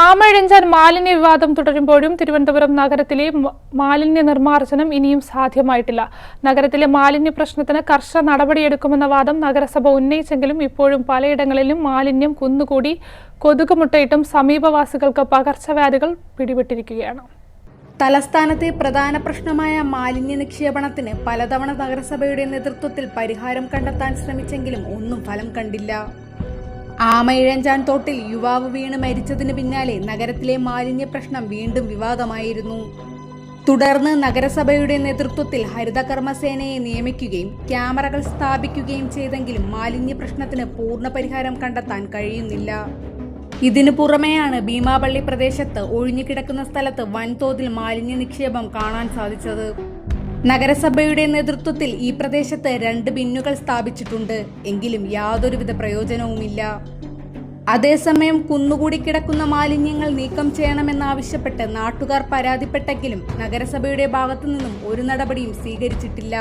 ആമഴിഞ്ചാൻ മാലിന്യ വിവാദം തുടരുമ്പോഴും തിരുവനന്തപുരം നഗരത്തിലെ മാലിന്യ നിർമ്മാർജനം ഇനിയും സാധ്യമായിട്ടില്ല. നഗരത്തിലെ മാലിന്യ പ്രശ്നത്തിന് കർശന നടപടിയെടുക്കുമെന്ന വാദം നഗരസഭ ഉന്നയിച്ചെങ്കിലും ഇപ്പോഴും പലയിടങ്ങളിലും മാലിന്യം കുന്നുകൂടി കൊതുക് മുട്ടയിട്ടും സമീപവാസികൾക്ക് പകർച്ചവ്യാധികൾ പിടിപെട്ടിരിക്കുകയാണ്. തലസ്ഥാനത്തെ പ്രധാന പ്രശ്നമായ മാലിന്യ നിക്ഷേപണത്തിന് പലതവണ നഗരസഭയുടെ നേതൃത്വത്തിൽ പരിഹാരം കണ്ടെത്താൻ ശ്രമിച്ചെങ്കിലും ഒന്നും ഫലം കണ്ടില്ല. ആമയിഴഞ്ചാൻ തോട്ടിൽ യുവാവ് വീണ് മരിച്ചതിന് പിന്നാലെ നഗരത്തിലെ മാലിന്യ പ്രശ്നം വീണ്ടും വിവാദമായിരുന്നു. തുടർന്ന് നഗരസഭയുടെ നേതൃത്വത്തിൽ ഹരിതകർമ്മസേനയെ നിയമിക്കുകയും ക്യാമറകൾ സ്ഥാപിക്കുകയും ചെയ്തെങ്കിലും മാലിന്യ പ്രശ്നത്തിന് പൂർണ പരിഹാരം കണ്ടെത്താൻ കഴിയുന്നില്ല. ഇതിനു പുറമെയാണ് ഭീമാപള്ളി പ്രദേശത്ത് ഒഴിഞ്ഞുകിടക്കുന്ന സ്ഥലത്ത് വൻതോതിൽ മാലിന്യ നിക്ഷേപം കാണാൻ സാധിച്ചത്. നഗരസഭയുടെ നേതൃത്വത്തിൽ ഈ പ്രദേശത്ത് രണ്ട് ബിന്നുകൾ സ്ഥാപിച്ചിട്ടുണ്ട്. എങ്കിലും യാതൊരുവിധ പ്രയോജനവുമില്ല. അതേസമയം കുന്നുകൂടി കിടക്കുന്ന മാലിന്യങ്ങൾ നീക്കം ചെയ്യണമെന്നാവശ്യപ്പെട്ട് നാട്ടുകാർ പരാതിപ്പെട്ടെങ്കിലും നഗരസഭയുടെ ഭാഗത്തു നിന്നും ഒരു നടപടിയും സ്വീകരിച്ചിട്ടില്ല.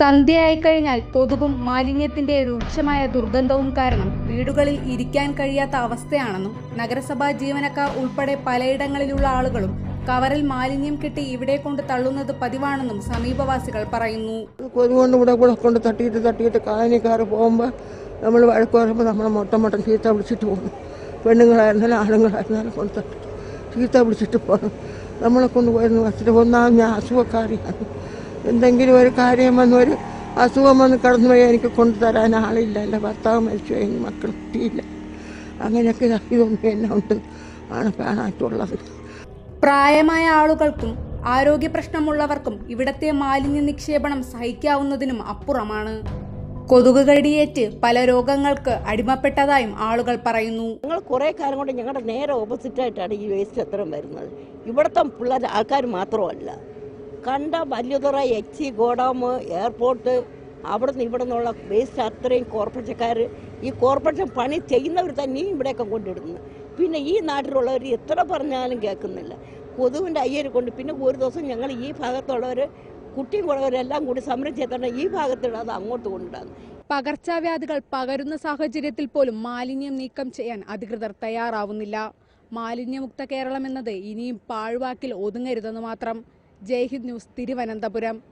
സന്ധ്യയായി കഴിഞ്ഞാൽ കൊതുകും മാലിന്യത്തിന്റെ രൂക്ഷമായ ദുർഗന്ധവും കാരണം വീടുകളിൽ ഇരിക്കാൻ കഴിയാത്ത അവസ്ഥയാണെന്നും നഗരസഭാ ജീവനക്കാർ ഉൾപ്പെടെ പലയിടങ്ങളിലുള്ള ആളുകളും കവറിൽ മാലിന്യം കെട്ടി ഇവിടെ കൊണ്ട് തള്ളുന്നത് പതിവാണെന്നും സമീപവാസികൾ പറയുന്നു. കൊതുകൊണ്ട് കൊണ്ട് തട്ടിയിട്ട് തട്ടിയിട്ട് കായനിക്കാർ പോകുമ്പോൾ നമ്മൾ വഴക്ക് പറയുമ്പോൾ നമ്മൾ മൊട്ട മൊട്ടം ചീത്ത വിളിച്ചിട്ട് പോകുന്നു. പെണ്ണുങ്ങളായിരുന്നാലും ആണുങ്ങളായിരുന്നാലും കൊണ്ട് തട്ടി ചീത്ത പിടിച്ചിട്ട് പോകണം നമ്മളെ കൊണ്ട് പോയിരുന്നു വച്ചിട്ട് ഒന്നാം ഞാൻ അസുഖക്കാരിയാണ്. എന്തെങ്കിലും ഒരു കാര്യം വന്ന് ഒരു അസുഖം വന്ന് കടന്നു പോയി എനിക്ക് കൊണ്ടുതരാൻ ആളില്ല. എന്റെ ഭർത്താവ് മരിച്ചു എനിക്ക് മക്കൾ കിട്ടിയില്ല. അങ്ങനെയൊക്കെ ഇതൊന്നും എന്നെ ഉണ്ട് ആണ് കാണാറ്റുള്ളത് പ്രായമായ ആളുകൾക്കും ആരോഗ്യ പ്രശ്നമുള്ളവർക്കും ഇവിടത്തെ മാലിന്യ നിക്ഷേപണം സഹിക്കാവുന്നതിനും അപ്പുറമാണ്. കൊതുക് കടിയേറ്റ് പല രോഗങ്ങൾക്ക് അടിമപ്പെട്ടതായും ആളുകൾ പറയുന്നു. ഞങ്ങൾ കുറേ കാലം കൊണ്ട് ഞങ്ങളുടെ നേരെ ഓപ്പോസിറ്റ് ഓപ്പോസിറ്റായിട്ടാണ് ഈ വേസ്റ്റ് അത്രയും വരുന്നത്. ഇവിടുത്തെ പിള്ളേർ ആൾക്കാർ മാത്രമല്ല. കണ്ട വല്യതുറ എച്ച് ഗോഡാം എയർപോർട്ട് അവിടെ നിന്ന് ഇവിടെ നിന്നുള്ള വേസ്റ്റ് അത്രയും കോർപ്പറേഷൻകാർ ഈ കോർപ്പറേഷൻ പണി ചെയ്യുന്നവർ തന്നെയും ഇവിടെയൊക്കെ കൊണ്ടിടുന്നു പിന്നെ ഈ നാട്ടിലുള്ളവർ എത്ര പറഞ്ഞാലും കേൾക്കുന്നില്ല. കൊതുവിന്റെ അയ്യര് കൊണ്ട് പിന്നെ ഒരു ദിവസം ഞങ്ങൾ ഈ ഭാഗത്തുള്ളവർ കുട്ടിയും കുളവരെല്ലാം കൂടി സമരം ചെയ്തോണ്ട് ഈ ഭാഗത്തിടാതെ അങ്ങോട്ട് കൊണ്ടിടാന്ന് പകർച്ചവ്യാധികൾ പകരുന്ന സാഹചര്യത്തിൽ പോലും മാലിന്യം നീക്കം ചെയ്യാൻ അധികൃതർ തയ്യാറാവുന്നില്ല. മാലിന്യമുക്ത കേരളം എന്നത് ഇനിയും പാഴ്വാക്കിൽ ഒതുങ്ങരുതെന്ന് മാത്രം ജയ്ഹിന്ദ് ന്യൂസ് തിരുവനന്തപുരം.